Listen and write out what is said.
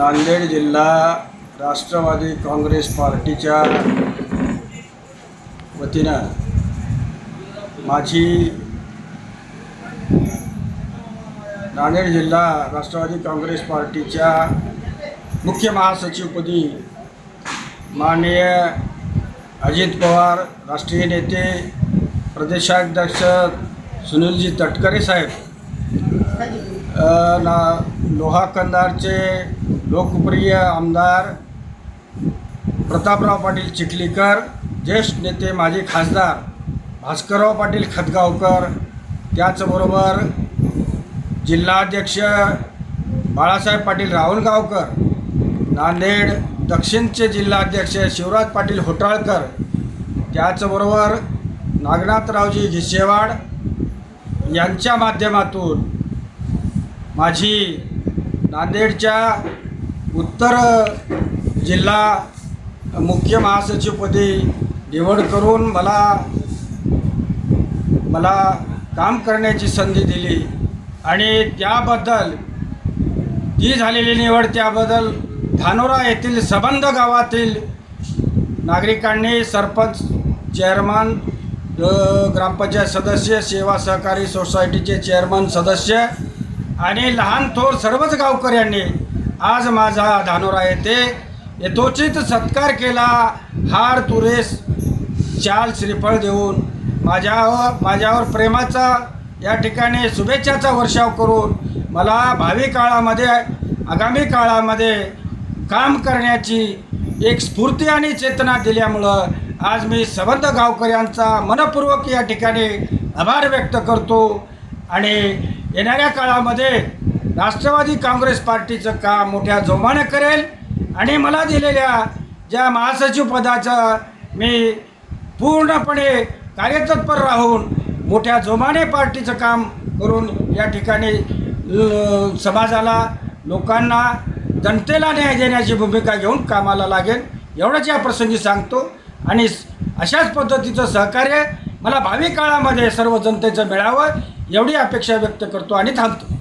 नांदेड जिल्हा राष्ट्रवादी काँग्रेस पार्टीच्या वतीनं माझी नांदेड जिल्हा राष्ट्रवादी काँग्रेस पार्टीच्या मुख्य महासचिवपदी माननीय अजित पवार राष्ट्रीय नेते प्रदेशाध्यक्ष सुनीलजी तटकरे साहेब ना लोहा कंदारचे लोकप्रिय आमदार प्रतापराव पाटील चिखलीकर ज्येष्ठ नेते माजी खासदार भास्करराव पाटील खतगावकर त्याचबरोबर जिल्हाध्यक्ष बाळासाहेब पाटील राहुलगावकर नांदेड दक्षिणचे जिल्हाध्यक्ष शिवराज पाटील होटाळकर त्याचबरोबर नागनाथरावजी घिसेवाड यांच्या माध्यमातून माझी नांदेडच्या उत्तर जिल्हा मुख्य महासचिवपदी निवड करून मला मला काम करण्याची संधी दिली. आणि त्याबद्दल ती झालेली निवड त्याबद्दल धानोरा येथील सबंध गावातील नागरिकांनी सरपंच चेअरमन ग्रामपंचायत सदस्य सेवा सहकारी सोसायटीचे चेअरमन सदस्य आणि लहान थोर सर्वच गावकऱ्यांनी आज माझा धानोरा येथे यथोचित सत्कार केला. हार तुरेस चाल श्रीफळ देऊन माझ्यावर माझ्यावर प्रेमाचा या ठिकाणी शुभेच्छाचा वर्षाव करून मला भावी काळामध्ये आगामी काळामध्ये काम करण्याची एक स्फूर्ती आणि चेतना दिल्यामुळं आज मी सबंध गावकऱ्यांचा मनपूर्वक या ठिकाणी आभार व्यक्त करतो. आणि येणाऱ्या काळामध्ये राष्ट्रवादी काँग्रेस पार्टीचं काम मोठ्या जोमाने करेल. आणि मला दिलेल्या ज्या महासचिव पदाचं मी पूर्णपणे कार्यतत्पर राहून मोठ्या जोमाने पार्टीचं काम करून या ठिकाणी समाजाला लोकांना जनतेला न्याय देण्याची भूमिका घेऊन कामाला लागेल एवढंच या प्रसंगी सांगतो. आणि अशाच पद्धतीचं सहकार्य मला भावी काळामध्ये सर्व जनतेचं मिळावं एवढी अपेक्षा व्यक्त करतो आणि थांबतो.